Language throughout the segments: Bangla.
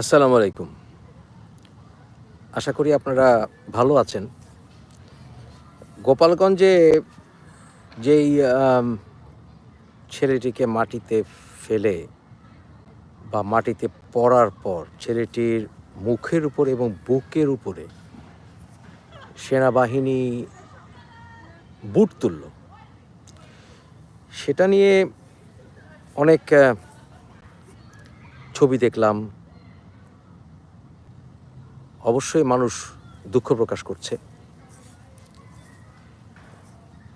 আসসালামু আলাইকুম। আশা করি আপনারা ভালো আছেন। গোপালগঞ্জে যেই ছেলেটিকে মাটিতে ফেলে বা মাটিতে পড়ার পর ছেলেটির মুখের উপরে এবং বুকের উপরে সেনাবাহিনী বুট তুলল। সেটা নিয়ে অনেক ছবি দেখলাম অবশ্যই মানুষ দুঃখ প্রকাশ করছে।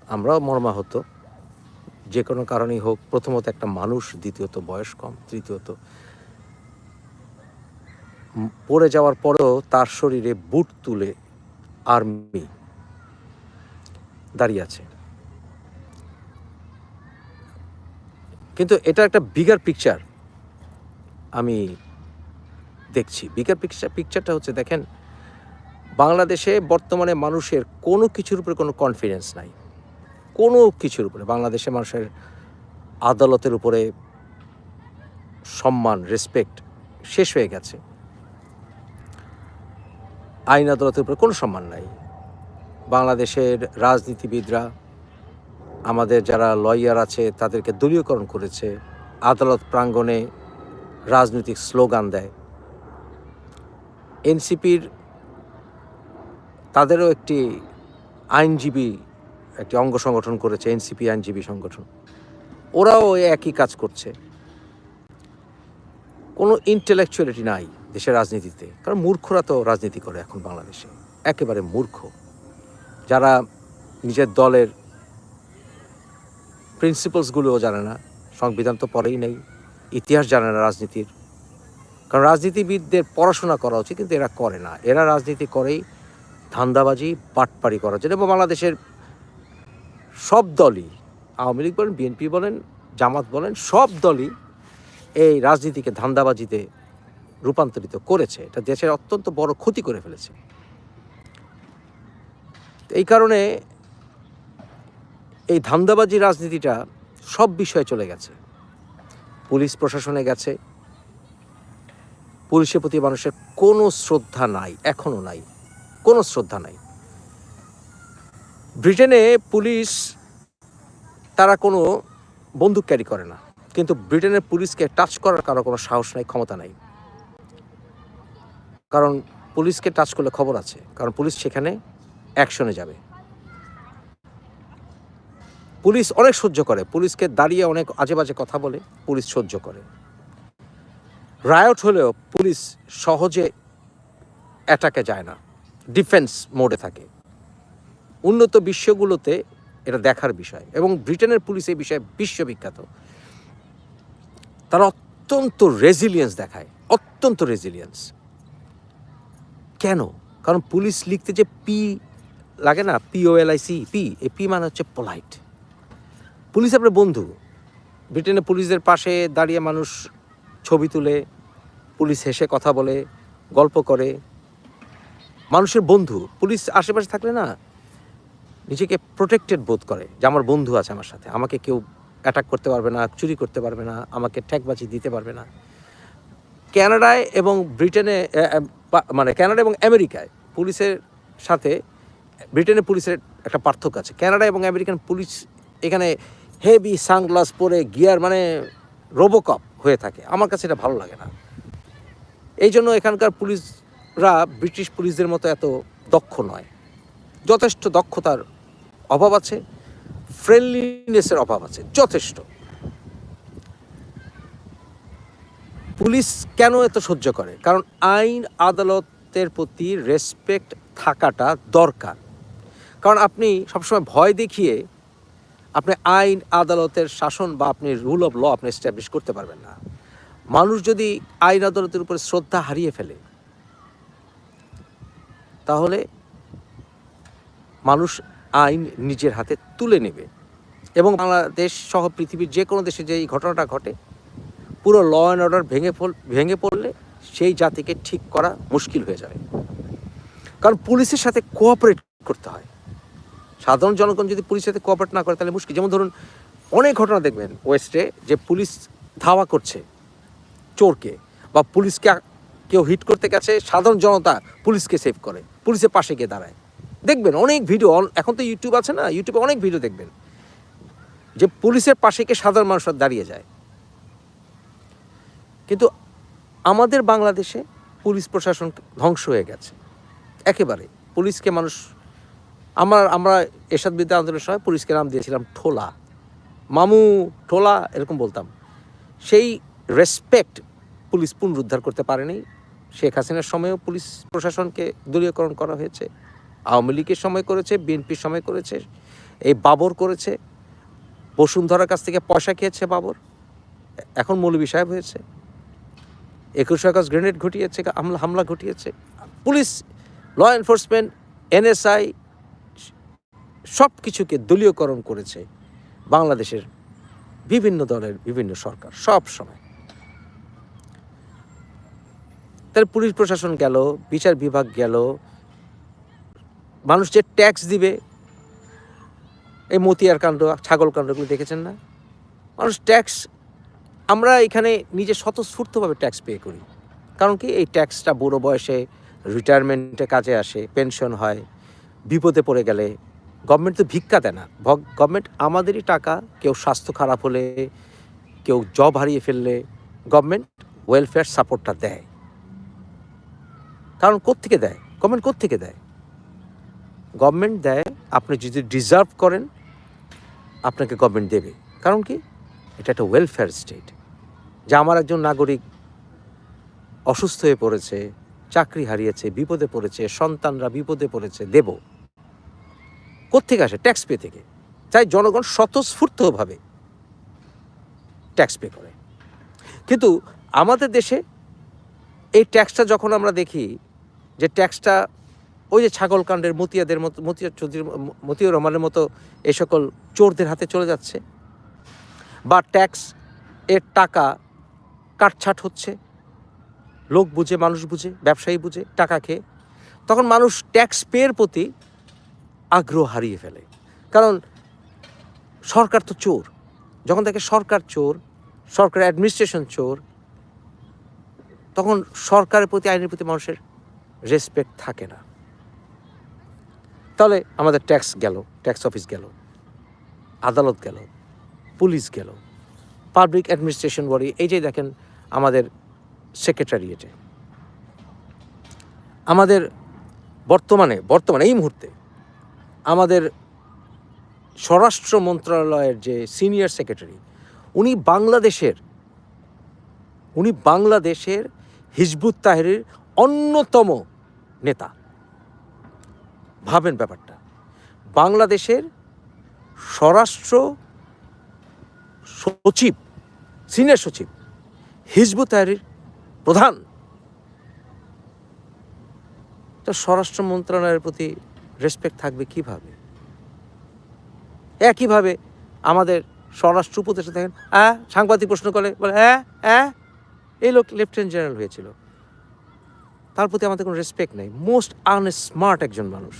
আমরাও মর্মাহত। যে কোনো কারণেই হোক, প্রথমত একটা মানুষ, দ্বিতীয়ত বয়স কম, তৃতীয়ত পড়ে যাওয়ার পরেও তার শরীরে বুট তুলে আর্মি দাঁড়িয়ে আছে। কিন্তু এটা একটা বিগার পিকচার আমি দেখছি। বিগার পিকচার পিকচারটা হচ্ছে দেখেন, বাংলাদেশে বর্তমানে মানুষের কোনো কিছুর উপরে কোনো কনফিডেন্স নাই। কোনো কিছুর উপরে, বাংলাদেশে মানুষের আদালতের উপরে সম্মান রেসপেক্ট শেষ হয়ে গেছে। আইন আদালতের উপরে কোনো সম্মান নাই। বাংলাদেশের রাজনীতিবিদরা, আমাদের যারা লয়ার আছে, তাদেরকে দলীয়করণ করেছে। আদালত প্রাঙ্গণে রাজনৈতিক স্লোগান দেয়। এনসিপির তাদেরও একটি আইনজীবী, একটি অঙ্গ সংগঠন করেছে, এনসিপি আইনজীবী সংগঠন। ওরাও একই কাজ করছে। কোনো ইন্টেলেকচুয়ালিটি নাই দেশের রাজনীতিতে, কারণ মূর্খরা তো রাজনীতি করে এখন বাংলাদেশে। একেবারে মূর্খ। যারা নিজের দলের প্রিন্সিপালসগুলোও জানে না, সংবিধান তো পরেই নেই, ইতিহাস জানে না রাজনীতির। কারণ রাজনীতিবিদদের পড়াশোনা করা উচিত, কিন্তু এরা করে না। এরা রাজনীতি করেই ধান্দাবাজি পাটপাড়ি করা উচিত এবং বাংলাদেশের সব দলই, আওয়ামী লীগ বলেন, বিএনপি বলেন, জামাত বলেন, সব দলই এই রাজনীতিকে ধান্দাবাজিতে রূপান্তরিত করেছে। এটা দেশের অত্যন্ত বড় ক্ষতি করে ফেলেছে। এই কারণে এই ধান্দাবাজি রাজনীতিটা সব বিষয়ে চলে গেছে। পুলিশ প্রশাসনে গেছে পুলিশের প্রতি মানুষের কোনো শ্রদ্ধা নাই, এখনও নাই, কোনো শ্রদ্ধা নাই। ব্রিটেনে পুলিশ, তারা কোনো বন্দুক ক্যারি করে না, কিন্তু ব্রিটেনের পুলিশকে টাচ করার কারও কোনো সাহস নাই, ক্ষমতা নাই। কারণ পুলিশকে টাচ করলে খবর আছে, কারণ পুলিশ সেখানে অ্যাকশনে যাবে। পুলিশ অনেক সহ্য করে, পুলিশকে দাঁড়িয়ে অনেক আজে বাজে কথা বলে, পুলিশ সহ্য করে। রায়ট হলেও পুলিশ সহজে অ্যাটাকে যায় না, ডিফেন্স মোডে থাকে। উন্নত বিশ্বগুলোতে এটা দেখার বিষয় এবং ব্রিটেনের পুলিশ এই বিষয়ে বিশ্ববিখ্যাত। তারা অত্যন্ত রেজিলিয়েন্স দেখায়, অত্যন্ত রেজিলিয়েন্স কেন? কারণ পুলিশ লিখতে যে পি লাগে না P O L I C P A P মানে হচ্ছে পোলাইট পুলিশ আপনার বন্ধু, ব্রিটেনের পুলিশদের পাশে দাঁড়িয়ে মানুষ ছবি তুলে, পুলিশ হেসে কথা বলে, গল্প করে। মানুষের বন্ধু, পুলিশ আশেপাশে থাকলে না, নিজেকে প্রোটেক্টেড বোধ করে যে আমার বন্ধু আছে আমার সাথে। আমাকে কেউ অ্যাটাক করতে পারবে না, চুরি করতে পারবে না, আমাকে ঠেকবাজি দিতে পারবে না। ক্যানাডায় এবং ব্রিটেনে মানে ক্যানাডা এবং আমেরিকায় পুলিশের সাথে, ব্রিটেনের পুলিশের একটা পার্থক্য আছে। ক্যানাডা এবং আমেরিকান পুলিশ এখানে হেভি সানগ্লাস পরে গিয়ার মানে রোবোকপ হয়ে থাকে। আমার কাছে এটা ভালো লাগে না। এই জন্য এখানকার পুলিশরা ব্রিটিশ পুলিশদের মতো এত দক্ষ নয়। যথেষ্ট দক্ষতার অভাব আছে ফ্রেন্ডলিনেসের অভাব আছে, যথেষ্ট। পুলিশ কেন এত সহ্য করে? কারণ আইন আদালতের প্রতি রেসপেক্ট থাকাটা দরকার। কারণ আপনি সবসময় ভয় দেখিয়ে আপনি আইন, আদালতের শাসন বা আপনি রুল অফ ল আপনি এস্টাবলিশ করতে পারবেন না। মানুষ যদি আইন, আদালতের উপরে শ্রদ্ধা হারিয়ে ফেলে, তাহলে মানুষ আইন নিজের হাতে তুলে নেবে। এবং বাংলাদেশ সহ পৃথিবীর যে কোনো দেশে যে এই ঘটনাটা ঘটে, পুরো ল অ্যান্ড অর্ডার ভেঙে ভেঙে পড়লে সেই জাতিকে ঠিক করা মুশকিল হয়ে যাবে। কারণ পুলিশের সাথে কোঅপারেট করতে হয়। সাধারণ জনগণ যদি পুলিশের সাথে কোঅপারেট না করে, তাহলে মুশকিল। যেমন ধরুন, অনেক ঘটনা দেখবেন ওয়েস্টে যে পুলিশ ধাওয়া করছে চোরকে বা পুলিশকে কেউ হিট করতে গেছে, সাধারণ জনতা পুলিশকে সেভ করে, পুলিশের পাশে গিয়ে দাঁড়ায়। দেখবেন অনেক ভিডিও এখন তো ইউটিউব আছে না? ইউটিউবে অনেক ভিডিও দেখবেন যে পুলিশের পাশে গিয়ে সাধারণ মানুষ দাঁড়িয়ে যায়। কিন্তু আমাদের বাংলাদেশে পুলিশ প্রশাসন ধ্বংস হয়ে গেছে। একেবারে। পুলিশকে মানুষ আমার, আমরা এরশাদ বিদ্যা আন্দোলনের সময় পুলিশকে নাম দিয়েছিলাম ঠোলা। মামু ঠোলা এরকম বলতাম। সেই রেসপেক্ট পুলিশ পুনরুদ্ধার করতে পারেনি। শেখ হাসিনার সময়ও পুলিশ প্রশাসনকে দলীয়করণ করা হয়েছে। আওয়ামী লীগের সময় করেছে, বিএনপির সময় করেছে, এই বাবর করেছে। বসুন্ধরার কাছ থেকে পয়সা খেয়েছে বাবর। এখন মৌলবী সাহেব হয়েছে। একুশে আগস্ট গ্রেনেড ঘটিয়েছে, হামলা হামলা ঘটিয়েছে। পুলিশ ল এনফোর্সমেন্ট এনএসআই সব কিছুকে দলীয়করণ করেছে বাংলাদেশের বিভিন্ন দলের বিভিন্ন সরকার, সব সময়। তাহলে পুলিশ প্রশাসন গেল, বিচার বিভাগ গেল, মানুষ যে ট্যাক্স দিবে, এই মতিয়ার কাণ্ড, ছাগল কাণ্ডগুলো দেখেছেন না? মানুষ ট্যাক্স, আমরা এখানে নিজে স্বতঃস্ফূর্তভাবে ট্যাক্স পে করি। কারণ কি? এই ট্যাক্সটা বুড়ো বয়সে রিটায়ারমেন্টে কাজে আসে পেনশন হয়, বিপদে পড়ে গেলে গভর্নমেন্ট তো ভিক্ষা দেয় না। গভর্নমেন্ট আমাদেরই টাকা, কেউ স্বাস্থ্য খারাপ হলে, কেউ জব হারিয়ে ফেললে গভর্নমেন্ট ওয়েলফেয়ার সাপোর্টটা দেয়। কারণ কোত্থেকে দেয়? গভর্নমেন্ট কোত্থেকে দেয়? গভর্নমেন্ট দেয়, আপনি যদি ডিজার্ভ করেন, আপনাকে গভর্নমেন্ট দেবে। কারণ কি? এটা একটা ওয়েলফেয়ার স্টেট যা আমার একজন নাগরিক অসুস্থ হয়ে পড়েছে, চাকরি হারিয়েছে, বিপদে পড়েছে, সন্তানরা বিপদে পড়েছে, দেব। কোত্থেকে আসে? ট্যাক্স পে থেকে। তাই জনগণ স্বতঃস্ফূর্তভাবে ট্যাক্স পে করে। কিন্তু আমাদের দেশে এই ট্যাক্সটা যখন আমরা দেখি, যে ট্যাক্সটা ওই যে ছাগলকাণ্ডের মতিয়াদের মতো, মতিয়া চৌধুরীর মতিউর রহমানের মতো এই সকল চোরদের হাতে চলে যাচ্ছে, বা ট্যাক্স এর টাকা কাটছাট হচ্ছে, লোক বুঝে, মানুষ বুঝে, ব্যবসায়ী বুঝে, টাকা খেয়ে, তখন মানুষ ট্যাক্স পেয়ের প্রতি আগ্রহ হারিয়ে ফেলে। কারণ সরকার তো চোর। যখন দেখে সরকার চোর সরকার অ্যাডমিনিস্ট্রেশন চোর, তখন সরকারের প্রতি, আইনের প্রতি মানুষের রেসপেক্ট থাকে না। তাহলে আমাদের ট্যাক্স গেল ট্যাক্স অফিস গেল, আদালত গেল পুলিশ গেল পাবলিক অ্যাডমিনিস্ট্রেশন বডি এই যে দেখেন আমাদের সেক্রেটারিয়েটে আমাদের বর্তমানে বর্তমানে এই মুহূর্তে আমাদের স্বরাষ্ট্র মন্ত্রণালয়ের যে সিনিয়র সেক্রেটারি, উনি বাংলাদেশের উনি বাংলাদেশের হিজবুত তাহেরের অন্যতম নেতা। ভাবেন ব্যাপারটা। বাংলাদেশের স্বরাষ্ট্র সচিব, সিনিয়র সচিব, হিজবুত তাহরির প্রধান। তো স্বরাষ্ট্র মন্ত্রণালয়ের প্রতি রেসপেক্ট থাকবে কীভাবে? একইভাবে আমাদের স্বরাষ্ট্র উপদেষ্টা দেখেন হ্যাঁ সাংবাদিক প্রশ্ন করে, বলে হ্যাঁ হ্যাঁ এই লোক লেফটেন্যান্ট জেনারেল হয়েছিল। তার প্রতি আমাদের কোনো রেসপেক্ট নেই। মোস্ট আনস্মার্ট একজন মানুষ।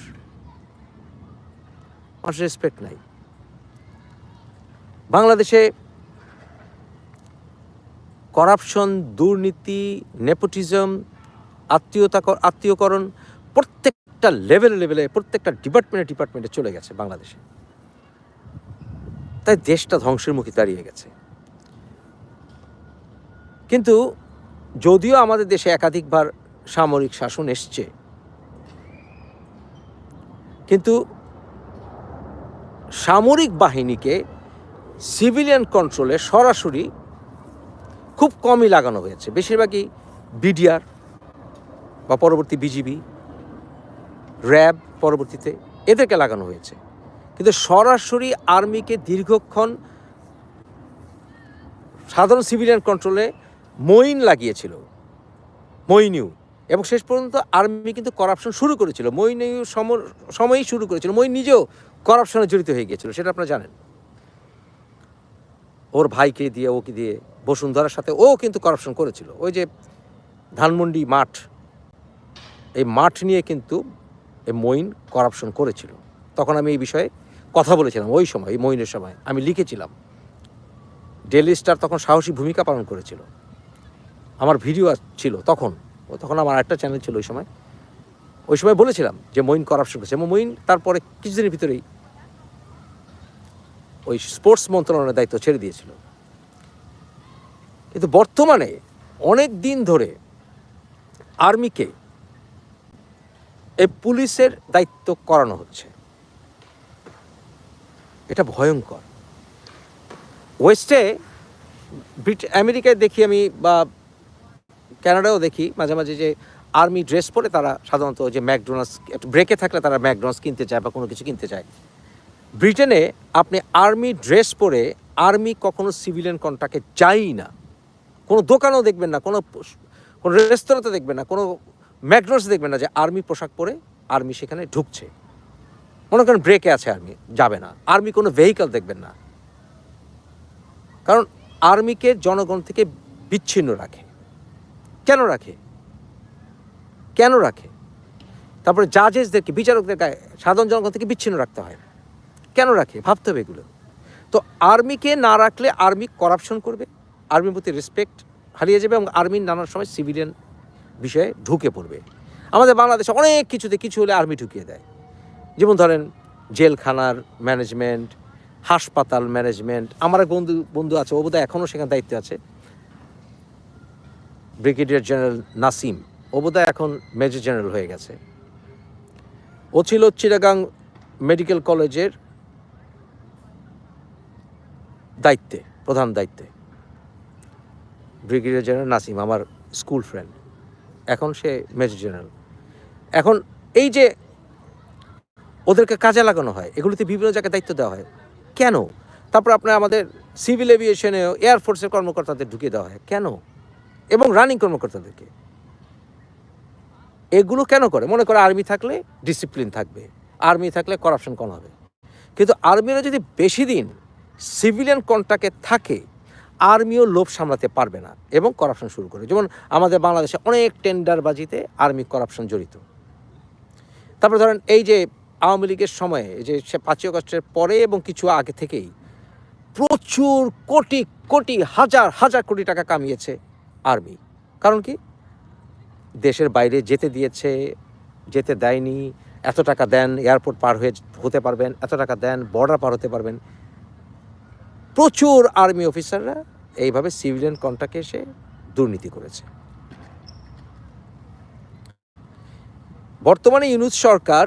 মানুষ রেসপেক্ট নাই। বাংলাদেশে করাপশন দুর্নীতি নেপোটিজম আত্মীয়তা, আত্মীয়করণ প্রত্যেকটা লেভেলে লেভেলে প্রত্যেকটা ডিপার্টমেন্টে ডিপার্টমেন্টে চলে গেছে বাংলাদেশে। তাই দেশটা ধ্বংসের মুখে দাঁড়িয়ে গেছে। কিন্তু যদিও আমাদের দেশে একাধিকবার সামরিক শাসন এসছে, কিন্তু সামরিক বাহিনীকে সিভিলিয়ান কন্ট্রোলে সরাসরি খুব কমই লাগানো হয়েছে। বেশিরভাগই বিডিআর বা পরবর্তী বিজিবি র্যাব পরবর্তীতে এদেরকে লাগানো হয়েছে। কিন্তু সরাসরি আর্মিকে দীর্ঘক্ষণ সাধারণ সিভিলিয়ান কন্ট্রোলে মইন লাগিয়েছিল মইনিউ এবং শেষ পর্যন্ত আর্মি কিন্তু করাপশন শুরু করেছিল মইনিউ সময়ই শুরু করেছিল, মইন নিজেও করাপশনে জড়িত হয়ে গিয়েছিল, সেটা আপনারা জানেন। ওর ভাইকে দিয়ে, ওকে দিয়ে বসুন্ধরার সাথে ও কিন্তু করাপশন করেছিল। ওই যে ধানমন্ডি মাঠ, এই মাঠ নিয়ে কিন্তু মইন করাপশন করেছিল। তখন আমি এই বিষয়ে কথা বলেছিলাম, ওই সময়, এই মইনের সময়। আমি লিখেছিলাম ডেলি স্টার তখন সাহসী ভূমিকা পালন করেছিল। আমার ভিডিও ছিল তখন, ও তখন আমার একটা চ্যানেল ছিল ওই সময়। ওই সময় বলেছিলাম যে মইন করাপশন করেছে। এবং মইন তারপরে কিছুদিনের ভিতরেই ওই স্পোর্টস মন্ত্রণালয়ের দায়িত্ব ছেড়ে দিয়েছিল। কিন্তু বর্তমানে অনেক দিন ধরে আর্মিকে এই পুলিশের দায়িত্ব করানো হচ্ছে। এটা ভয়ঙ্কর। ওয়েস্টে ব্রিট আমেরিকায় দেখি আমি বা কানাডাও দেখি মাঝে মাঝে যে আর্মি ড্রেস পরে তারা সাধারণত যে ম্যাকডোনাল্ডস, ব্রেকে থাকলে তারা ম্যাকডোনাল্ডস কিনতে চায় বা কোনো কিছু কিনতে চায় ব্রিটেনে আপনি আর্মি ড্রেস পরে আর্মি কখনো সিভিলিয়ান কন্ট্রাক্টে যায়ই না। কোনো দোকানও দেখবেন না, কোনো কোনো রেস্তোরাঁতে দেখবেন না, কোনো ম্যাকডোনাল্ডস দেখবেন না যে আর্মি পোশাক পরে আর্মি সেখানে ঢুকছে। মনে করেন ব্রেকে আছে আর্মি, যাবে না। আর্মি কোনো ভেহিকল দেখবেন না। কারণ আর্মিকে জনগণ থেকে বিচ্ছিন্ন রাখে। কেন রাখে? কেন রাখে? তারপরে জাজেসদেরকে বিচারকদেরকে সাধারণ জনগণ থেকে বিচ্ছিন্ন রাখতে হয়। কেন রাখে? ভাবতে হবে এগুলো। তো আর্মিকে না রাখলে আর্মি করাপশন করবে, আর্মির প্রতি রেসপেক্ট হারিয়ে যাবে এবং আর্মির নানান সময় সিভিলিয়ান বিষয়ে ঢুকে পড়বে। আমাদের বাংলাদেশে অনেক কিছুতে কিছু হলে আর্মি ঢুকিয়ে দেয়। যেমন ধরেন, জেলখানার ম্যানেজমেন্ট হাসপাতাল ম্যানেজমেন্ট আমার এক বন্ধু বন্ধু আছে, ও বোধহয় এখনও সেখানে দায়িত্বে আছে। ব্রিগেডিয়ার জেনারেল নাসিম ও বোধহয় এখন মেজর জেনারেল হয়ে গেছে। ও ছিল চিরাগাং মেডিকেল কলেজের দায়িত্বে, প্রধান দায়িত্বে। ব্রিগেডিয়ার জেনারেল নাসিম আমার স্কুল ফ্রেন্ড এখন সে মেজর জেনারেল। এখন এই যে ওদেরকে কাজে লাগানো হয়, এগুলিতে বিভিন্ন জায়গায় দায়িত্ব দেওয়া হয়, কেন? তারপর আপনার আমাদের সিভিল এভিয়েশনেও এয়ারফোর্সের কর্মকর্তাদের ঢুকিয়ে দেওয়া হয়, কেন? এবং রানিং কর্মকর্তাদেরকে। এগুলো কেন করে? মনে করে আর্মি থাকলে ডিসিপ্লিন থাকবে, আর্মি থাকলে করাপশন কম হবে। কিন্তু আর্মিরা যদি বেশি দিন সিভিলিয়ান কন্ট্রাক্টে থাকে আর্মিও লোভ সামলাতে পারবে না এবং করাপশন শুরু করে। যেমন আমাদের বাংলাদেশে অনেক টেন্ডারবাজিতে আর্মি করাপশন জড়িত। তারপরে ধরেন এই যে আওয়ামী লীগের সময়ে যে সে পাঁচই অগস্টের পরে এবং কিছু আগে থেকেই প্রচুর কোটি কোটি, হাজার হাজার কোটি টাকা কামিয়েছে আর্মি। কারণ কি? দেশের বাইরে যেতে দিয়েছে, যেতে দেয়নি, এত টাকা দেন, এয়ারপোর্ট পার হয়ে হতে পারবেন, এত টাকা দেন, বর্ডার পার হতে পারবেন। প্রচুর আর্মি অফিসাররা এইভাবে সিভিলিয়ান কন্ট্রাক্টে এসে দুর্নীতি করেছে। বর্তমানে ইউনুস সরকার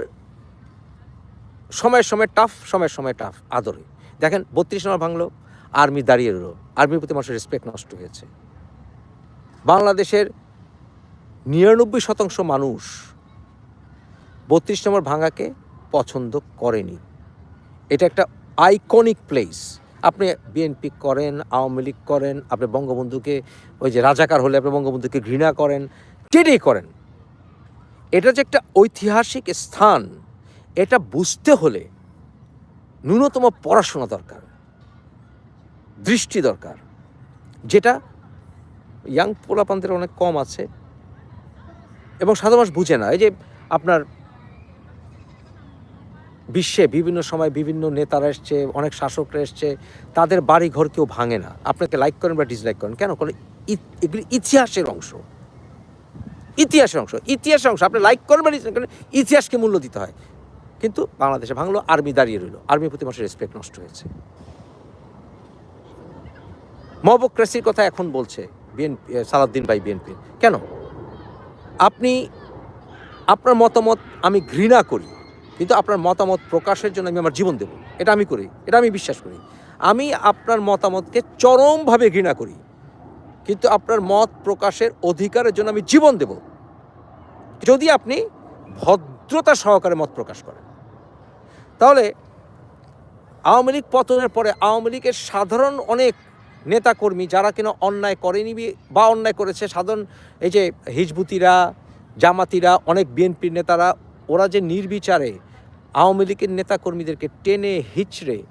সময়ের সময় টাফ সময়ের সময় টাফ আদরে। দেখেন, বত্রিশ নম্বর ভাঙলো আর্মি দাঁড়িয়ে রইল। আর্মির প্রতি মানুষের রেসপেক্ট নষ্ট হয়েছে। বাংলাদেশের নিরানব্বই শতাংশ মানুষ বত্রিশ নম্বর ভাঙাকে পছন্দ করেনি। এটা একটা আইকনিক প্লেস আপনি বিএনপি করেন, আওয়ামী লীগ করেন, আপনি বঙ্গবন্ধুকে, ওই যে রাজাকার হলে আপনি বঙ্গবন্ধুকে ঘৃণা করেন যেটাই করেন। এটা যে একটা ঐতিহাসিক স্থান, এটা বুঝতে হলে ন্যূনতম পড়াশোনা দরকার, দৃষ্টি দরকার, যেটা ইয়াং পোলাপানদের অনেক কম আছে এবং সাধারণ মানুষ বুঝে না। এই যে আপনার বিশ্বে বিভিন্ন সময় বিভিন্ন নেতারা এসছে, অনেক শাসকরা এসছে, তাদের বাড়ি ঘর কেউ ভাঙে না। আপনাকে লাইক করেন বা ডিসলাইক করেন, কেন? কারণ এগুলি ইতিহাসের অংশ। ইতিহাসের অংশ ইতিহাসের অংশ। আপনি লাইক করেন বা ডিসলাইক করেন, ইতিহাসকে মূল্য দিতে হয়। কিন্তু বাংলাদেশে ভাঙলো আর্মি দাঁড়িয়ে রইল। আর্মির প্রতি মানুষের রেসপেক্ট নষ্ট হয়েছে। মবক্রেসির কথা এখন বলছে বিএনপি সালাউদ্দিন ভাই বিএনপি কেন? আপনি, আপনার মতামত আমি ঘৃণা করি। কিন্তু আপনার মতামত প্রকাশের জন্য আমি আমার জীবন দেব। এটা আমি করি, এটা আমি বিশ্বাস করি। আমি আপনার মতামতকে চরমভাবে ঘৃণা করি। কিন্তু আপনার মত প্রকাশের অধিকারের জন্য আমি জীবন দেব। যদি আপনি ভদ্রতা সহকারে মত প্রকাশ করেন। তাহলে আওয়ামী লীগ পতনের পরে আওয়ামী লীগের সাধারণ অনেক নেতাকর্মী যারা কিনা অন্যায় করেনি বা অন্যায় করেছে, সাধারণ এই যে হিজবুতিরা, জামাতিরা, অনেক বিএনপির নেতারা ওরা যে নির্বিচারে আওয়ামী লীগের নেতাকর্মীদেরকে টেনে হিচড়ে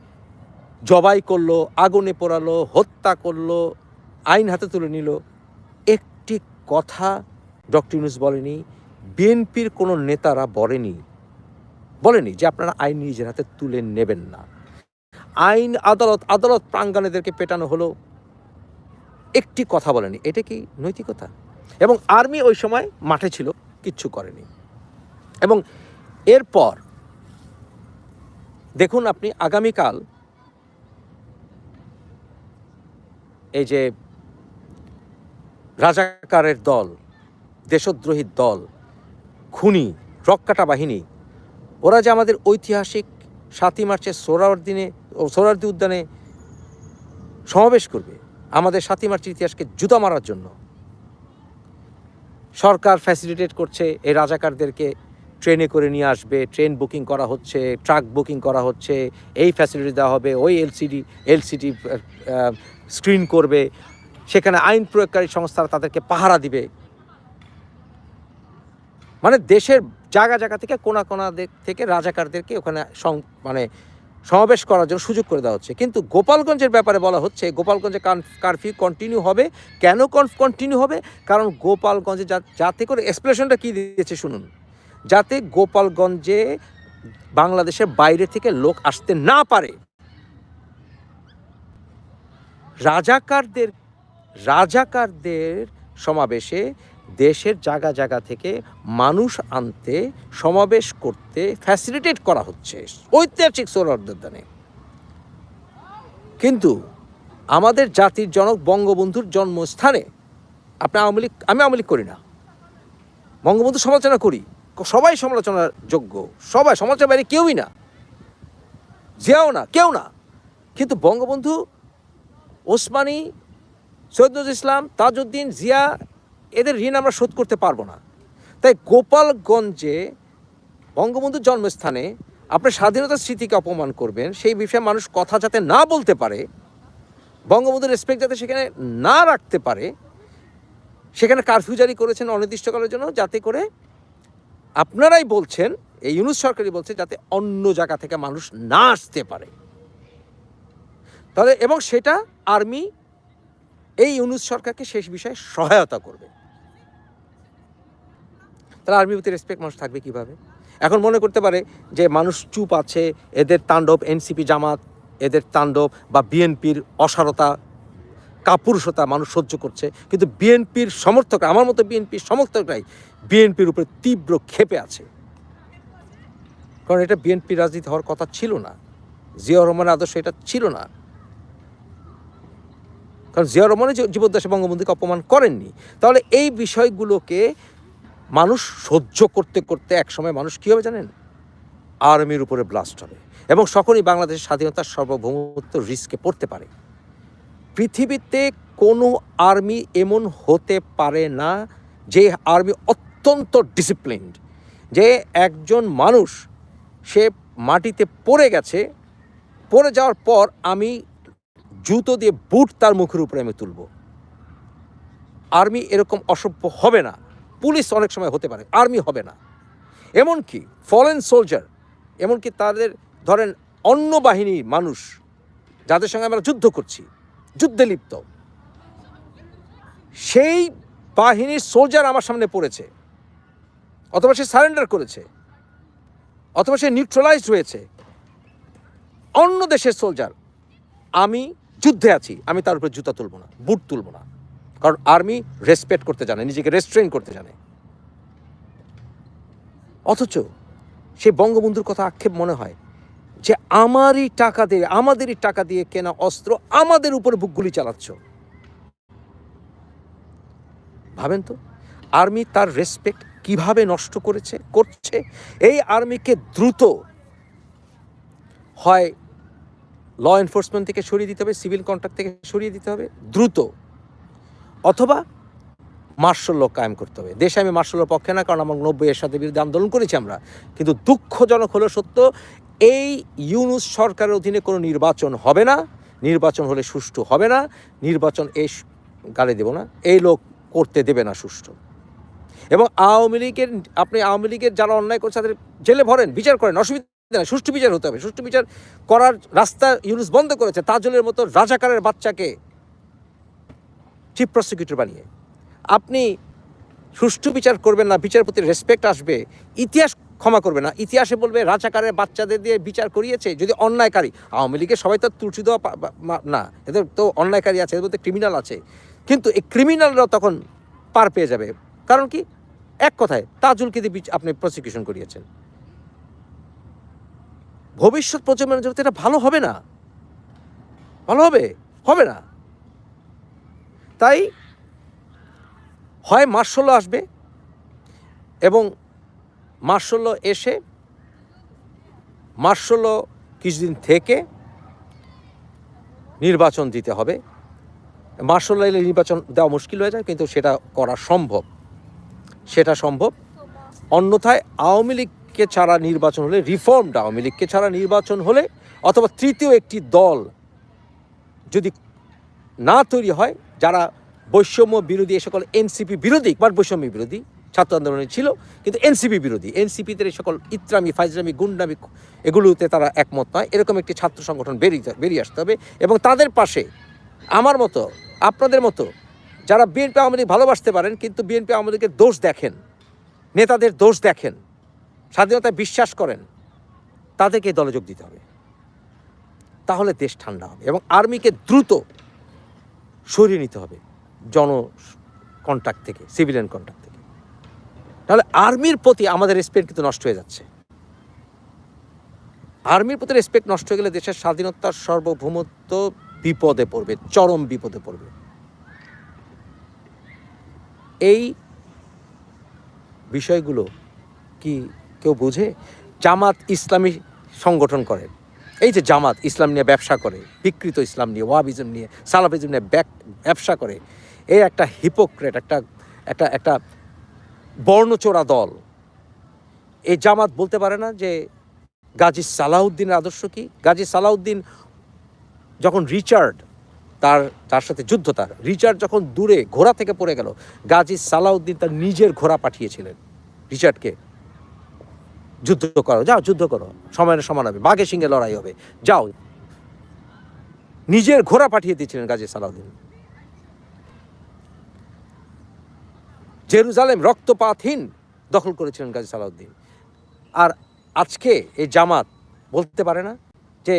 জবাই করল, আগুনে পোড়ালো, হত্যা করল, আইন হাতে তুলে নিল, একটি কথা ডক্টর ইউনুস বলেনি, বিএনপির কোনো নেতারা বলেনি বলেনি যে আপনারা আইন নিজের হাতে তুলে নেবেন না। আইন, আদালত আদালত প্রাঙ্গণেদেরকে পেটানো হলো। একটি কথা বলেনি, এটা কি নৈতিকতা? এবং আর্মি ওই সময় মাঠে ছিল, কিচ্ছু করেনি। এবং এরপর, দেখুন আপনি আগামীকাল এই যে রাজাকারের দল দেশদ্রোহী দল, খুনি, রক্কাটা বাহিনী, ওরা যে আমাদের ঐতিহাসিক সাতই মার্চের সোহরাওয়ার্দিনে ও সোহরাওয়ার্দী উদ্যানে সমাবেশ করবে, আমাদের সাতই মার্চের ইতিহাসকে জুতা মারার জন্য। সরকার ফ্যাসিলিটেট করছে এই রাজাকারদেরকে ট্রেনে করে নিয়ে আসবে, ট্রেন বুকিং করা হচ্ছে, ট্রাক বুকিং করা হচ্ছে, এই ফ্যাসিলিটি দেওয়া হবে, ওই এলসিডি এলসিডি স্ক্রিন করবে, সেখানে আইন প্রয়োগকারী সংস্থারা তাদেরকে পাহারা দিবে। মানে দেশের জায়গা জায়গা থেকে কোনা কোনা থেকে রাজাকারদেরকে ওখানে মানে সমাবেশ করার জন্য সুযোগ করে দেওয়া হচ্ছে। কিন্তু গোপালগঞ্জের ব্যাপারে বলা হচ্ছে, গোপালগঞ্জে কারফিউ কন্টিনিউ হবে। কেন কন্টিনিউ হবে? কারণ গোপালগঞ্জে যাতে করে এক্সপ্রেশনটা কী দিয়েছে শুনুন। যাতে গোপালগঞ্জে বাংলাদেশের বাইরে থেকে লোক আসতে না পারে। রাজাকারদের রাজাকারদের সমাবেশে দেশের জায়গা জায়গা থেকে মানুষ আনতে, সমাবেশ করতে ফ্যাসিলিটেট করা হচ্ছে। ঐতিহাসিক সৌরদানে কিন্তু আমাদের জাতির জনক বঙ্গবন্ধুর জন্মস্থানে, আপনি আওয়ামী লীগ, আমি আওয়ামী লীগ করি না। বঙ্গবন্ধু সমালোচনা করি। সবাই সমালোচনার যোগ্য। সবাই সমালোচনার বাইরে কেউই না। জিয়াও না, কেউ না। কিন্তু বঙ্গবন্ধু ওসমানী সৈয়দ ইসলাম, তাজউদ্দিন, জিয়া, এদের ঋণ আমরা শোধ করতে পারব না। তাই গোপালগঞ্জে বঙ্গবন্ধুর জন্মস্থানে আপনি স্বাধীনতার স্মৃতিকে অপমান করবেন, সেই বিষয়ে মানুষ কথা যাতে না বলতে পারে, বঙ্গবন্ধুর রেসপেক্ট যাতে সেখানে না রাখতে পারে, সেখানে কারফিউ জারি করেছেন অনির্দিষ্টকালের জন্য, যাতে করে আপনারাই বলছেন, এই ইউনুস সরকারই বলছে যাতে অন্য জায়গা থেকে মানুষ না আসতে পারে। তাহলে এবং সেটা আর্মি এই ইউনুস সরকারকে শেষ বিষয়ে সহায়তা করবে। তাহলে আর্মির প্রতি রেসপেক্ট মানুষ থাকবে কীভাবে? এখন মনে করতে পারে যে মানুষ চুপ আছে, এদের তাণ্ডব এনসিপি জামাত, এদের তাণ্ডব বা বিএনপির অসারতা কাপুরুষতা মানুষ সহ্য করছে। কিন্তু বিএনপির সমর্থক, আমার মতো বিএনপির সমর্থকরাই বিএনপির উপরে তীব্র ক্ষেপে আছে। কারণ এটা বিএনপি রাজনীতি হওয়ার কথা ছিল না। জিয়া রহমানের আদর্শ এটা ছিল না। কারণ জিয়া রহমানের জীবদ্দশা বঙ্গবন্ধুকে অপমান করেননি। তাহলে এই বিষয়গুলোকে মানুষ সহ্য করতে করতে একসময় মানুষ কী হবে জানেন? আর্মির উপরে ব্লাস্ট হবে। এবং সকলেই বাংলাদেশের স্বাধীনতার সার্বভৌমত্ব রিস্কে পড়তে পারে। পৃথিবীতে কোনো আর্মি এমন হতে পারে না যে আর্মি অত্যন্ত ডিসিপ্লিনড, যে একজন মানুষ সে মাটিতে পড়ে গেছে, পড়ে যাওয়ার পর আমি জুতো দিয়ে বুট তার মুখের উপরে আমি তুলব। আর্মি এরকম অসভ্য হবে না। পুলিশ অনেক সময় হতে পারে, আর্মি হবে না। এমনকি ফরেন সোলজার, এমনকি তাদের ধরেন অন্য বাহিনীর মানুষ, যাদের সঙ্গে আমরা যুদ্ধ করছি যুদ্ধে লিপ্ত। সেই বাহিনীর সোলজার আমার সামনে পড়েছে, অথবা সে সারেন্ডার করেছে, অথবা সে নিউট্রালাইজড হয়েছে। অন্য দেশের সোলজার আমি যুদ্ধে আছি, আমি তার উপরে জুতা তুলব না, বুট তুলব না। কারণ আর্মি রেসপেক্ট করতে জানে, নিজেকে রেস্ট্রেন করতে জানে। অথচ সে বঙ্গবন্ধুর কথা আক্ষেপ মনে হয় যে আমারই টাকা দিয়ে, আমাদেরই টাকা দিয়ে কেনা অস্ত্র আমাদের উপরে বুকগুলি চালাচ্ছ। ভাবেন তো, আর্মি তার রেসপেক্ট কীভাবে নষ্ট করেছে, করছে? এই আর্মিকে দ্রুত হয় ল এনফোর্সমেন্ট থেকে সরিয়ে দিতে হবে সিভিল কন্ট্রাক্ট থেকে সরিয়ে দিতে হবে, দ্রুত। অথবা মার্শাল কায়েম করতে হবে। দেশে আমি মার্শাল পক্ষে না, কারণ আমার নব্বই এর সাথে বিরুদ্ধে আন্দোলন করেছি আমরা। কিন্তু দুঃখজনক হলো সত্য, এই ইউনুস সরকারের অধীনে কোনো নির্বাচন হবে না। নির্বাচন হলে সুষ্ঠু হবে না। নির্বাচন এই গালে দেব না। এই লোক করতে দেবে না সুষ্ঠু। এবং আওয়ামী লীগের, আপনি আওয়ামী লীগের যারা অন্যায় করছে, তাদের জেলে ভরেন, বিচার করেন, অসুবিধা নেই। সুষ্ঠু বিচার হতে হবে। সুষ্ঠু বিচার করার রাস্তা ইউনুস বন্ধ করেছে। তাজলের মতো রাজাকারের বাচ্চাকে চিফ প্রসিকিউটর বানিয়ে। আপনি সুষ্ঠু বিচার করবেন না বিচারের প্রতি রেসপেক্ট আসবে, ইতিহাস ক্ষমা করবে না। ইতিহাসে বলবে, রাজাকারের বাচ্চাদের দিয়ে বিচার করিয়েছে, যদি অন্যায়কারী। আওয়ামী লীগের সবাই তো তুলসী দেওয়া না, এদের তো অন্যায়কারী আছে, এদের মধ্যে ক্রিমিনাল আছে। কিন্তু এই ক্রিমিনালরা তখন পার পেয়ে যাবে। কারণ কি? এক কথায় তাজুলকে দিয়ে আপনি প্রসিকিউশন করিয়েছেন। ভবিষ্যৎ প্রজন্মের জন্য এটা ভালো হবে না। ভালো হবে? হবে না। তাই হয় মার্শাল আসবে এবং মার্শাল এসে মার্শাল কিছুদিন থেকে নির্বাচন দিতে হবে। মার্শাল এলে নির্বাচন দেওয়া মুশকিল হয়ে যায়, কিন্তু সেটা করা সম্ভব। সেটা সম্ভব। অন্যথায় আওয়ামী লীগকে ছাড়া নির্বাচন হলে, রিফর্মড আওয়ামী লীগকে ছাড়া নির্বাচন হলে, অথবা তৃতীয় একটি দল যদি না তৈরি হয়, যারা বৈষম্য বিরোধী, এ সকল এনসিপি বিরোধী বা বৈষম্য বিরোধী, ছাত্র আন্দোলনে ছিল, কিন্তু এনসিপি বিরোধী। এনসিপিতে এই সকল ইত্রামি ফাইজরামি গুন্ডামি এগুলোতে তারা একমত নয়। এরকম একটি ছাত্র সংগঠন বেরিয়ে বেরিয়ে আসতে হবে এবং তাদের পাশে আমার মতো, আপনাদের মতো, যারা বিএনপি আওয়ামী লীগ ভালোবাসতে পারেন, কিন্তু বিএনপি আওয়ামী লীগের দোষ দেখেন, নেতাদের দোষ দেখেন, স্বাধীনতায় বিশ্বাস করেন, তাদেরকে দলে যোগ দিতে হবে। তাহলে দেশ ঠান্ডা হবে এবং আর্মিকে দ্রুত সরিয়ে নিতে হবে। জন কন্ট্যাক্ট থেকে সিভিলিয়ান কন্ট্যাক্ট থেকে। তাহলে আর্মির প্রতি আমাদের রেসপেক্ট কিন্তু নষ্ট হয়ে যাচ্ছে। আর্মির প্রতি রেসপেক্ট নষ্ট হয়ে গেলে দেশের স্বাধীনতার সার্বভৌমত্ব বিপদে পড়বে, চরম বিপদে পড়বে। এই বিষয়গুলো কি কেউ বুঝে? জামাত ইসলামী সংগঠন করে। এই যে জামাত ইসলাম নিয়ে ব্যবসা করে, বিকৃত ইসলাম নিয়ে, ওয়াবিজম নিয়ে, সালাফিজম নিয়ে ব্যবসা করে এই একটা হিপোক্রেট একটা একটা একটা বর্ণচোরা দল। এই জামাত বলতে পারে না যে গাজী সালাউদ্দিনের আদর্শ কি? গাজী সালাউদ্দিন যখন রিচার্ড, তার তার সাথে যুদ্ধ, তার রিচার্ড যখন দূরে, ঘোড়া থেকে পড়ে গেল, গাজী সালাউদ্দিন তার নিজের ঘোড়া পাঠিয়েছিলেন রিচার্ডকে। যুদ্ধ করো, যাও, যুদ্ধ করো। সময়ের সমান হবে বাঘে সিংহে লড়াই হবে, যাও। নিজের ঘোড়া পাঠিয়ে দিয়েছিলেন গাজী সালাউদ্দিন। জেরুজালেম রক্তপাতহীন দখল করেছিলেন গাজী সালাউদ্দিন। আর আজকে এই জামাত বলতে পারে না যে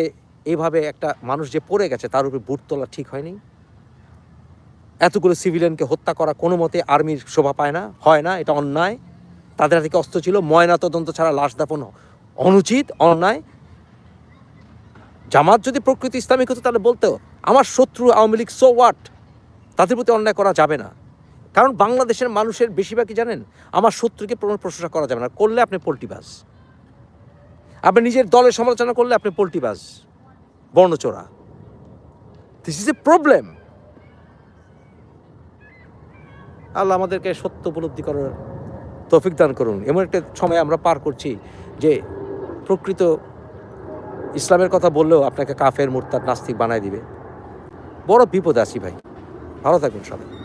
এইভাবে একটা মানুষ যে পড়ে গেছে তার উপরে বুট তোলা ঠিক হয়নি। এতগুলো সিভিলিয়ানকে হত্যা করা কোনো মতে আর্মির শোভা পায় না, হয় না, এটা অন্যায়। তাদের হাতে অস্ত্র ছিল, ময়না তদন্ত ছাড়া লাশ দাপন অনুচিত, অন্যায়। জামাত যদি প্রকৃতি ইসলামিক হতো তাহলে বলতো, আমার শত্রু আওয়ামী লীগ সো ওয়াট তাদের প্রতি অন্যায় করা যাবে না। কারণ বাংলাদেশের মানুষের বেশিরভাগই জানেন, আমার শত্রুকে প্রশংসা করা যাবে না, করলে আপনি পোল্টিবাজ আপনি নিজের দলের সমালোচনা করলে আপনি পোল্টিবাজ বর্ণচোরা। দিস ইজ এ প্রবলেম আল্লাহ আমাদেরকে সত্য উপলব্ধি করার তৌফিক দান করুন। এমন একটা সময় আমরা পার করছি যে প্রকৃত ইসলামের কথা বললেও আপনাকে কাফের, মুরতাদ, নাস্তিক বানায় দিবে। বড় বিপদ আছি ভাই। ভালো থাকুন সবাই।